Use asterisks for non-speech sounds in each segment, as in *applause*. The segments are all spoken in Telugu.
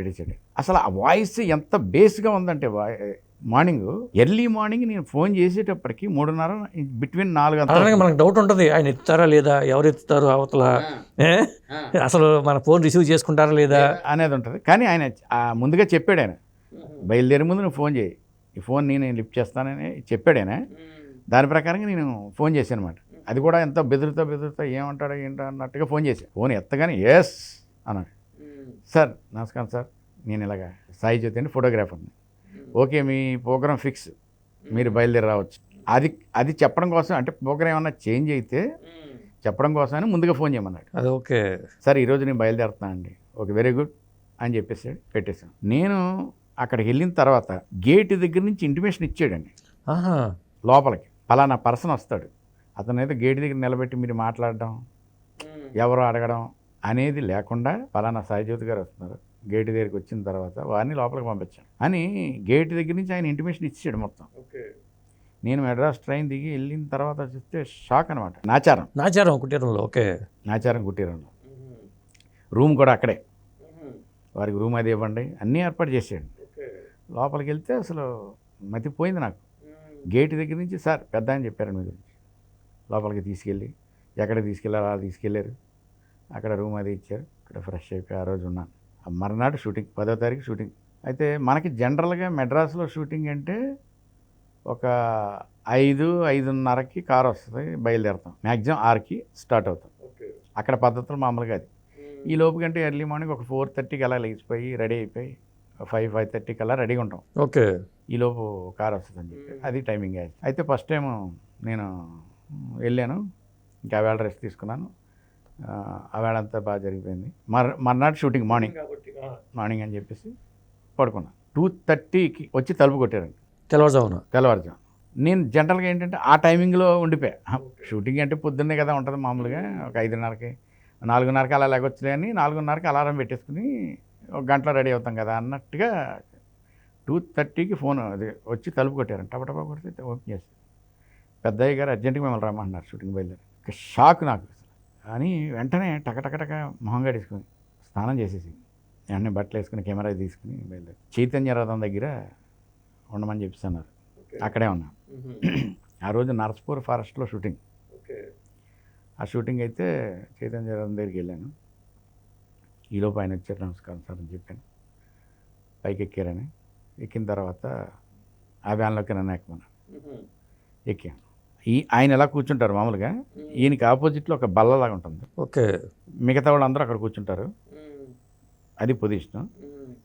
పెట్టేసాడు అసలు ఆ వాయిస్ ఎంత బేస్గా ఉందంటే మార్నింగ్ ఎర్లీ మార్నింగ్ నేను ఫోన్ చేసేటప్పటికి మూడున్నర బిట్వీన్ నాలుగు మనకు డౌట్ ఉంటుంది ఆయన ఎత్తుతారా లేదా ఎవరు ఎత్తుతారు అవతల? అసలు మన ఫోన్ రిసీవ్ చేసుకుంటారా లేదా? అనేది ఉంటుంది. కానీ ఆయన ముందుగా చెప్పాడు ఆయన. బయలుదేరే ముందు నువ్వు ఫోన్ చేయి. ఈ ఫోన్ నేను లిఫ్ట్ చేస్తానని చెప్పాడు ఆయన. దాని ప్రకారంగా నేను ఫోన్ చేశాను అనమాట అది కూడా ఎంత బెదురుతా బెదురుతా ఏమంటాడో ఏంటో అన్నట్టుగా ఫోన్ చేశాను ఫోన్ ఎత్తగానే ఎస్ అన్నాడు. సార్ నమస్కారం సార్. నేను ఇలాగా సాయి జ్యోతి అండి ఫోటోగ్రాఫర్ని ఓకే మీ ప్రోగ్రామ్ ఫిక్స్. మీరు బయలుదేరి రావచ్చు. అది అది చెప్పడం కోసం అంటే ప్రోగ్రామ్ ఏమన్నా చేంజ్ అయితే చెప్పడం కోసమని ముందుగా ఫోన్ చేయమన్నాడు. అది ఓకే. సార్ ఈరోజు నేను బయలుదేరుతున్నాను అండి. ఓకే వెరీ గుడ్ అని చెప్పేసి పెట్టేశాను. నేను అక్కడికి వెళ్ళిన తర్వాత గేట్ దగ్గర నుంచి ఇంటిమేషన్ ఇచ్చాడండి. ఆహా. లోపలికి. పలానా పర్సన్ వస్తాడు. అతను ఏదో గేట్ దగ్గర నిలబెట్టి మీరు మాట్లాడడం ఎవరో అడగడం అనేది లేకుండా పలానా సాయిజ్యోతి గారు వస్తున్నారు. గేట్ దగ్గరికి వచ్చిన తర్వాత వారిని లోపలికి పంపించాను అని గేట్ దగ్గర నుంచి ఆయన ఇంటిమేషన్ ఇచ్చాడు మొత్తం. నేను మెడ్రాస్ ట్రైన్ దిగి వెళ్ళిన తర్వాత చూస్తే షాక్ అనమాట నాచారం. నాచారం కుటీరంలో ఓకే. నాచారం కుటీరంలో. రూమ్ కూడా అక్కడే. వారికి రూమ్ అది ఇవ్వండి. అన్నీ ఏర్పాటు చేసేయండి. లోపలికి వెళ్తే అసలు మతిపోయింది నాకు. గేట్ దగ్గర నుంచి సార్ పెద్ద అని చెప్పారు మీ గురించి. లోపలికి తీసుకెళ్ళి ఎక్కడ తీసుకెళ్ళారు అలా తీసుకెళ్ళారు. అక్కడ రూమ్ అది ఇచ్చారు. ఇక్కడ ఫ్రెష్ అయిపోయి ఆ రోజు ఉన్నాను ఆ మర్నాడు షూటింగ్ పదో తారీఖు షూటింగ్ అయితే మనకి జనరల్గా మెడ్రాస్లో షూటింగ్ అంటే ఒక ఐదు ఐదున్నరకి కార్ వస్తుంది బయలుదేరుతాం. మ్యాక్సిమం ఆరుకి స్టార్ట్ అవుతాం. అక్కడ పద్ధతులు మామూలుగా అది. ఈ లోపు కంటే ఎర్లీ మార్నింగ్ ఒక ఫోర్ థర్టీకి అలా లేచిపోయి రెడీ అయిపోయి ఫైవ్ ఫైవ్ థర్టీకి అలా రెడీగా ఉంటాం. ఓకే. ఈ లోపు కార్ వస్తుందని చెప్పి. అది టైమింగ్ అది. అయితే ఫస్ట్ టైం నేను వెళ్ళాను. ఇంకా వేళ రెస్ట్ తీసుకున్నాను. అంతా బాగా జరిగిపోయింది. మర్ మర్నాడు షూటింగ్ మార్నింగ్. మార్నింగ్ అని చెప్పేసి పడుకున్నాను టూ థర్టీకి వచ్చి తలుపు కొట్టారండి. తెల్లవారుజామున. తెల్లవారుజాము. నేను జనరల్గా ఏంటంటే ఆ టైమింగ్లో ఉండిపోయా. షూటింగ్ అంటే పొద్దున్నే కదా ఉంటుంది మామూలుగా. ఒక ఐదున్నరకి నాలుగున్నరకి అలా లేకొచ్చులే అని నాలుగున్నరకి అలారం పెట్టేసుకుని ఒక గంటలో రెడీ అవుతాం కదా అన్నట్టుగా టూ థర్టీకి ఫోన్ అది వచ్చి తలుపు కొట్టారు టపటపా కొడితే ఓపెన్ చేసి పెద్దయ్య గారు అర్జెంటుగా మిమ్మల్ని రమ్మన్నారు షూటింగ్ బయలుదేరి. షాక్ నాకు. అని వెంటనే టకటకటక మొహం గడేసుకుని స్నానం చేసేసి వెంటనే బట్టలు వేసుకుని కెమెరా తీసుకుని బయలుదేరి చైతన్య రథం దగ్గర ఉండమని చెప్పిస్తున్నారు అక్కడే ఉన్నాను ఆ రోజు నర్స్పూర్ ఫారెస్ట్లో షూటింగ్. ఆ షూటింగ్ అయితే చైతన్య రథం దగ్గరికి వెళ్ళాను. ఈలోపు ఆయన వచ్చారు నమస్కారం సార్ అని చెప్పాను. పైకి ఎక్కారని. ఎక్కిన తర్వాత ఆ వ్యాన్లోకి నన్ను ఎక్కమన్నారు. ఎక్కాను. ఈ ఆయన ఎలా కూర్చుంటారు మామూలుగా? ఈయనకి ఆపోజిట్లో ఒక బల్లలాగా ఉంటుంది. ఓకే. మిగతా వాళ్ళందరూ అక్కడ కూర్చుంటారు. అది పొజిషన్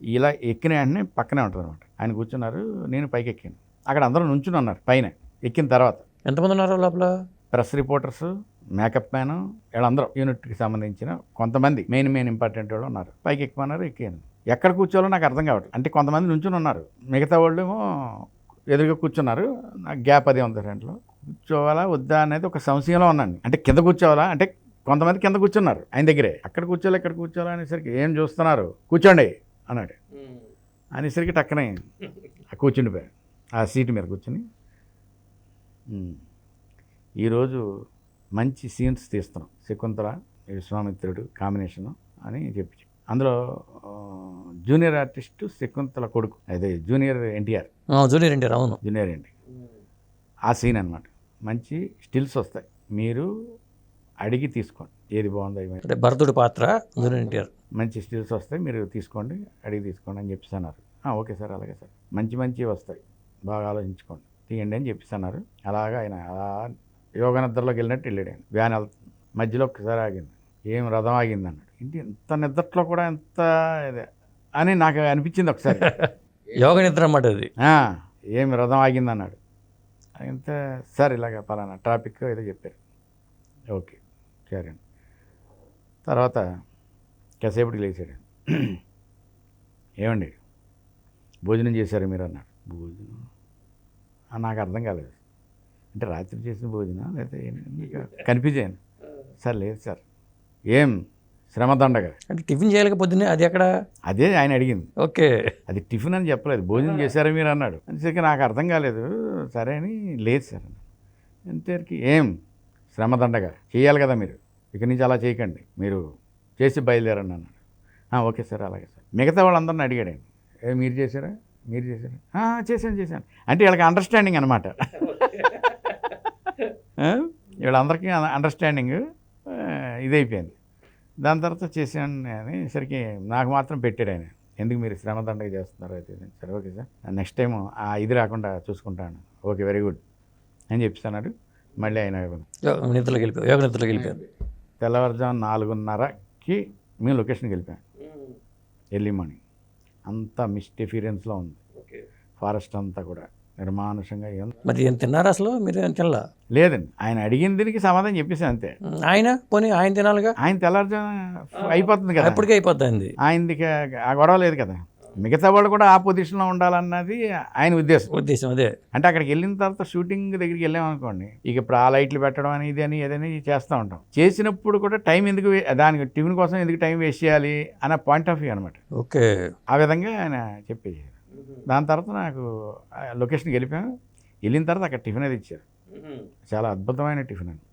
ఇలా ఎక్కిన వెంటనే పక్కనే ఉంటుంది అనమాట ఆయన కూర్చున్నారు నేను పైకి ఎక్కాను. అక్కడ అందరూ నుంచుని ఉన్నారు పైన. ఎక్కిన తర్వాత. ఎంతమంది ఉన్నారు లోపల? ప్రెస్ రిపోర్టర్స్ మేకప్ మ్యాన్ వీళ్ళందరూ. యూనిట్కి సంబంధించిన కొంతమంది మెయిన్ మెయిన్ ఇంపార్టెంట్ వాళ్ళు ఉన్నారు. పైకి ఎక్కమన్నారు ఎక్కాను. ఎక్కడ కూర్చోవాలో నాకు అర్థం కావట్లేదు. అంటే కొంతమంది నుంచుని ఉన్నారు. మిగతా వాళ్ళు ఏమో ఎదురుగా కూర్చున్నారు. నాకు గ్యాప్ అదే ఉంది ఫ్రంట్లో. కూర్చోవాలా వద్దా అనేది ఒక సంశయంలో ఉన్నాను. అంటే కింద కూర్చోవాలా? అంటే కొంతమంది కింద కూర్చున్నారు ఆయన దగ్గరే. అక్కడ కూర్చోవాలి ఇక్కడ కూర్చోవాలా అనేసరికి ఏం చూస్తున్నారు? కూర్చోండి అన్నాడు. అనేసరికి టక్కనే ఆ కూర్చుండిపోయాను ఆ సీటు మీద కూర్చుని "ఉమ్, ఈరోజు మంచి సీన్స్ తీస్తున్నాం. శకుంతల విశ్వామిత్రుడు కాంబినేషను అని చెప్పి అందులో జూనియర్ ఆర్టిస్ట్ శకుంతల కొడుకు. అదే జూనియర్ ఎన్టీఆర్. జూనియర్ ఎన్టీఆర్ అవును. జూనియర్ ఎన్టీ ఆ సీన్ అనమాట మంచి స్టిల్స్ వస్తాయి. మీరు అడిగి తీసుకోండి. ఏది బాగుందో అంటే భరతుడి పాత్ర ఎన్టీఆర్ మంచి స్టిల్స్ వస్తాయి. మీరు తీసుకోండి అడిగి తీసుకోండి అని చెప్పేసి అన్నారు. "ఆ, ఓకే సార్ అలాగే సార్. మంచి మంచి వస్తాయి. బాగా ఆలోచించుకోండి. తీయండి అని చెప్పేసి అన్నారు. అలాగా ఆయన అలా యోగ నిద్రలోకి వెళ్ళినట్టు వెళ్ళాడు ఆయన. వ్యాన్ మధ్యలో ఒక్కసారి ఆగింది. ఏం రథం ఆగింది అన్నాడు. ఇంటి ఎంత నిద్రలో కూడా ఎంత ఇదే అని నాకు అనిపించింది ఒకసారి. *laughs* యోగ నిద్ర అన్నమాట అది. "ఆ, ఏం రథం ఆగింది అన్నాడు. అంతే సార్ ఇలాగ పలానా ట్రాఫిక్ ఏదో చెప్పారు. ఓకే సరే అండి. తర్వాత కాసేపటికి లేచాడు ఏమండి? భోజనం చేశారు మీరు అన్నాడు. భోజనం? నాకు అర్థం కాలేదు. అంటే రాత్రి చేసిన భోజనం? లేకపోతే కన్ఫ్యూజ్ అయ్యాను సార్ లేదు సార్. ఏం? శ్రమ దండగా అంటే టిఫిన్ చేయలేకపోతే అది ఎక్కడ? అదే ఆయన అడిగింది. ఓకే. అది టిఫిన్ అని చెప్పలేదు భోజనం చేశారా మీరు అన్నాడు. అనేసరికి నాకు అర్థం కాలేదు. సరే అని లేదు సార్. అంతేరికి ఏం? శ్రమ దండగా చేయాలి కదా మీరు. ఇక నుంచి అలా చేయకండి. మీరు చేసి బయలుదేరండి అన్నాడు. "ఆ, ఓకే సార్ అలాగే సార్. మిగతా వాళ్ళందరిని అడిగాడు ఏ మీరు చేశారా? మీరు చేశారా? "ఆ, చేశాను చేశాను. అంటే వీళ్ళకి అండర్స్టాండింగ్ అనమాట *laughs* వీళ్ళందరికీ అండర్స్టాండింగ్ ఇదైపోయింది. దాని తర్వాత చేశాను అని సరికి నాకు మాత్రం పెట్టాడు ఆయన. ఎందుకు మీరు శ్రమ దండగ చేస్తున్నారు అయితే? ఇది?" సరే ఓకే సార్. నెక్స్ట్ టైం ఆ ఇది రాకుండా చూసుకుంటాను. ఓకే వెరీ గుడ్ అని చెప్తున్నాడు మళ్ళీ ఆయన నిద్రలోకి యోగ తెల్లవారుజాము నాలుగున్నరకి మేము లొకేషన్కి వెళ్ళిపోయాం. Early morning. అంతా మిస్టిఫీరెన్స్లో ఉంది. ఫారెస్ట్ అంతా కూడా. నిర్మానుషంగా ఏం మరి ఏం తిన్నారా అసలు? మీరు ఏం తినలా? లేదండి. ఆయన అడిగిన దీనికి సమాధానం చెప్పేసి అంతే. ఆయన? పోనీ ఆయన తినాలిగా? ఆయన తెల్లారుజాము అయిపోతుంది కదా. ఎప్పటికే అయిపోద్ది ఆయనది ఆ గొడవ లేదు కదా. మిగతా వాళ్ళు కూడా ఆ పొజిషన్లో ఉండాలన్నది ఆయన ఉద్దేశం. ఉద్దేశం అదే. అంటే అక్కడికి వెళ్ళిన తర్వాత షూటింగ్ దగ్గరికి వెళ్ళామనుకోండి ఇక ఇప్పుడు ఆ లైట్లు పెట్టడం అని ఇది అని ఏదని చేస్తూ ఉంటాం. చేసినప్పుడు కూడా టైం ఎందుకు దానికి టిఫిన్ కోసం ఎందుకు టైం వేస్ట్ చేయాలి అనే పాయింట్ ఆఫ్ వ్యూ అనమాట ఓకే. ఆ విధంగా ఆయన చెప్పేసారు దాని తర్వాత నాకు లొకేషన్కి వెళ్ళిపోయాం వెళ్ళిన తర్వాత అక్కడ టిఫిన్ అది ఇచ్చారు. చాలా అద్భుతమైన టిఫిన్ అండి